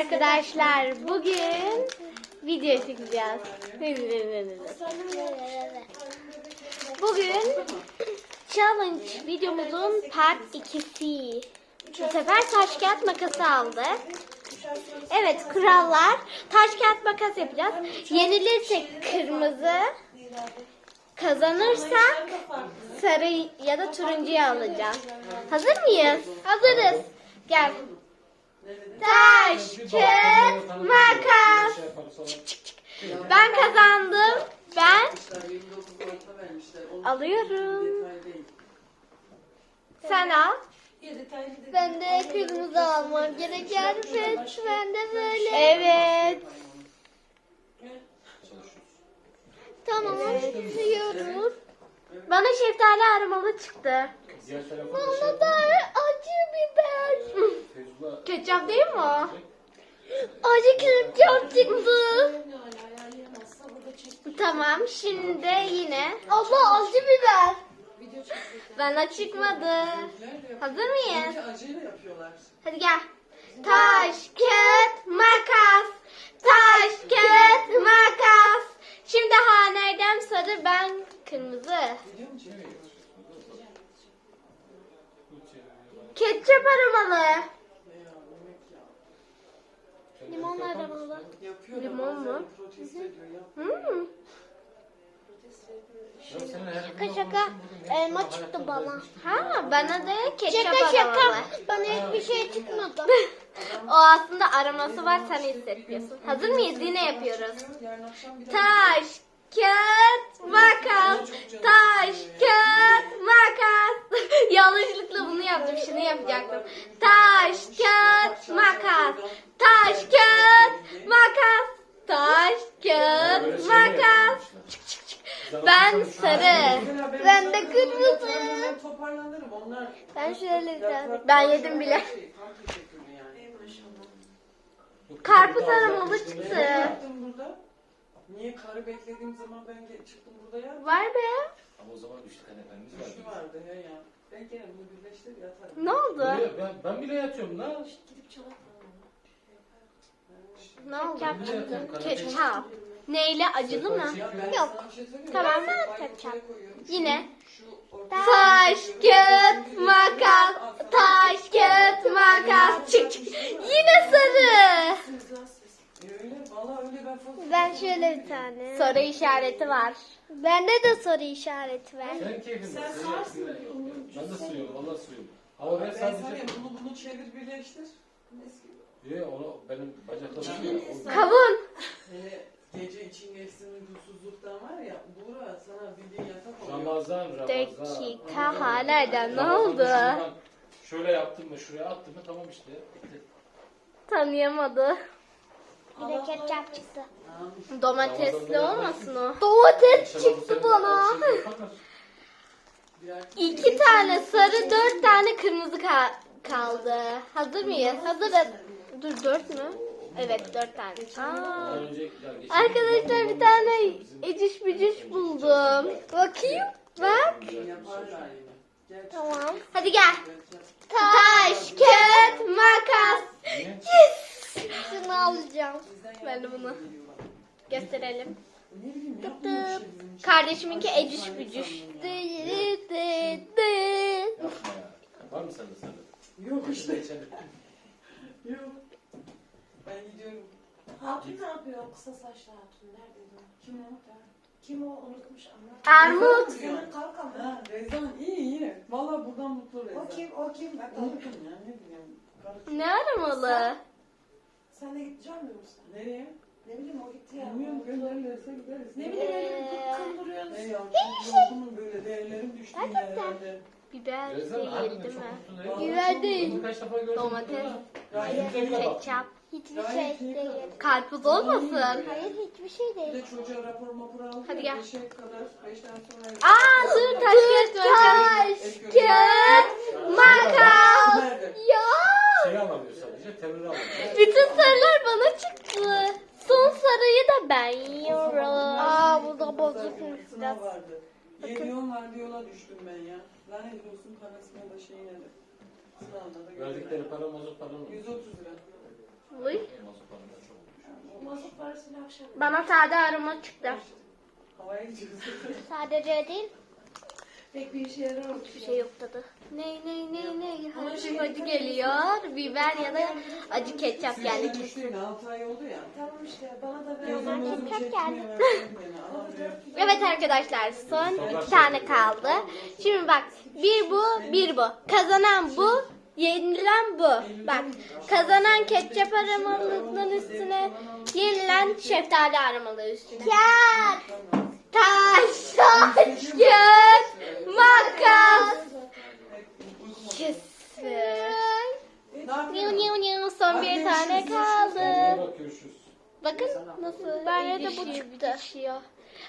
arkadaşlar. Bugün video çekeceğiz. Bugün challenge videomuzun part 2'si. Bu sefer taş kağıt makası aldı. Evet kurallar. Taş kağıt makas yapacağız. Yenilirsek kırmızı, kazanırsak sarı ya da turuncuyu alacağız. Hazır mıyız? Hazırız. Gel. Taş, kağıt, makas. Çık çık çık. Ben kazandım. Ben alıyorum. Sen al. Ben de kırmızı almam gereken pet. Ben de böyle. Evet. Tamam açıyorum. Bana şeftali aromalı çıktı. Bana da. Feyzullah Ketçap değil mi o? Acı ketçap çıktı. Tamam şimdi yine. Abla acı biber. Bana çıkmadı. Hazır mıyız? Hadi gel. Taş, kağıt, makas. Taş, kağıt, makas. Şimdi ha nereden sarı ben kırmızı. Ketçap aromalı. Ne ya, yemek ya. Limon aromalı. Limon mu? Hmm. Şaka şaka elma çıktı bana. Ha bana da ketçap Şaka şaka. Bana hiçbir şey çıkmadı. O aslında aroması var sen hissetmiyorsun. Hazır mıyız? Yine yapıyoruz. Taş, kağıt, makas. Taş, kağıt, makas. Yanlışlıkla bunu yaptım. Şunu yapacaktım. Taş, kağıt, makas. Taş, kağıt, makas. Taş, kağıt, makas. Çık çık çık. Ben sarı. Ben de kırmızı. toparlanırım. Onlar Ben şöyle yaprak- Ben yedim bile. Şey. Karpuz aromalı çıktı. Niye karı beklediğim zaman ben çıktım burada ya? Var be. Ama o zaman üçlü kanepemiz Güçlü var. vardı he ya. Ben gene bunu birleştir yatarım. Ne oldu? Ben, ben bile yatıyorum lan. Gidip çalak. Ne oldu? Ketçap. Neyle acılı mı? Yok. Tamam. Ben Ketçap. Yine. Taş, kağıt, makas. Taş, kağıt, makas. Çık çık. Yine sarı. Öyle valla öyle ben şöyle bir tane. Sarı işareti var. Bende de soru işareti var. Senin keyfin. Sen sarsın. Ben de suyum. Valla suyum. Ama ben sadece... bunu bunu çevir birleştir. Ye onu benim o- Kavun. Hele gece için geçsin uykusuzluktan var ya Buğra sana bildiğin yatak oluyor. Ramazan, Ramazan. Dakika hala ne Ramazan'da oldu? Şöyle yaptım mı, şuraya attım mı tamam işte. Bitti. Tanıyamadı. Bir de ketçap çıktı. Domatesli olmasın o. Domates İnşallah bu çıktı bana. şey. Birer İki tane sarı, dört tane kırmızı ka- kaldı. Hazır mıyız? Hazırız. Dur dört mü? Evet dört tane. Aa. Arkadaşlar bir tane eciş bücüş buldum. Bakayım. Bak. Tamam. Hadi gel. Taş, kağıt, makas. Yes. Şunu alacağım. Ben de bunu. Gösterelim. Tıp tıp. Kardeşiminki eciş bücüş. Dı dı dı. Yapma ya. Var mı sende sende? Yok işte. Yok. Ben gidiyorum. Hatun ne yapıyor? Kısa saçlı hatun. Neredeydi o? Kim o? Kim o? Unutmuş ama. Armut. Senin kanka mı? Ha, Rezan iyi iyi. Valla buradan mutlu Rezan. O kim? O kim? Ben tanıdım. Unuttum ya ne bileyim. Karışık. Ne aramalı? Sen de gideceğim mi Musa? Nereye? Ne bileyim o gitti ya. Bilmiyorum gönderirlerse gideriz. Ne bileyim öyle Ee, bir kandırıyorsun. Ne ya? Yorgunum böyle değerlerim düştü yine herhalde. Biber değil harbiden değil mi? Biber değil. Bunu kaç defa gördüm. Domates. Yüzüne bile bak. Ketçap. Hiçbir Gayet şey değil. Karpuz olmasın. Hayır hiçbir şey değil. de çocuğa rapor aldım. Hadi gel. Beşe kadar, beşten sonra. Aa dur taş kağıt makas. Gönderin. Kağıt makas. Ya. Şey alamıyor sadece, terör alamıyor. Bütün sarılar bana çıktı. Son sarıyı da ben yiyorum. Aa bu da bozukmuş biraz. Vardı. Yediyon var diyorlar düştüm ben ya. Lanet olsun parasına da şeyine de. Sıralda da Verdikleri para mazot para mı? 130 lira. Uy. Mazot para da şey. parasıyla akşam. Bana sade aroma çıktı. Havaya gidiyoruz. Sadece değil. Pek bir işe yaramamış. Bir şey yok tadı. Ne ne ne ne hafif acı geliyor. Biber ya da acı ketçap geldi kesin. düştüğün 6 ay oldu ya. Tamam işte bana da ver. Ketçap geldi. Evet arkadaşlar son iki tane kaldı. Şimdi bak bir bu bir bu. Kazanan bu yenilen bu. Bak kazanan ketçap aromalının üstüne yenilen şeftali aromalı üstüne. Kağıt. Taş, taş, kağıt, makas. Niu niu niu son bir tane kaldı. Bakın nasıl Bence de bu çıktı.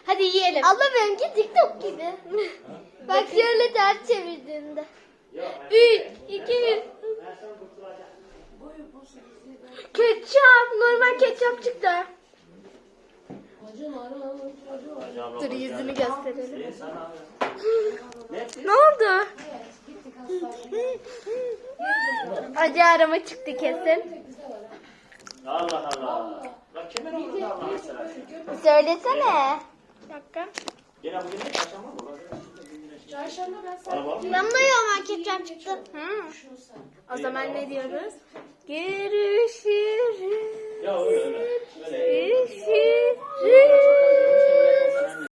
Hadi yiyelim. Abla benimki TikTok gibi. Bak şöyle ters çevirdiğinde. 3, 2, Ketçap. Normal ketçap çıktı. Dur yüzünü gösterelim. ne oldu? Acı arama çıktı kesin. Allah Allah. Bak kemer olur da Allah'ın. Söylesene. Bir dakika. Yine bugün ne çarşamba mı? Çarşamba ben sana. Ben de yaman ketçap çıktı. O zaman ne diyoruz? Görüşürüz. Ya öyle öyle. Öyle. Görüşürüz.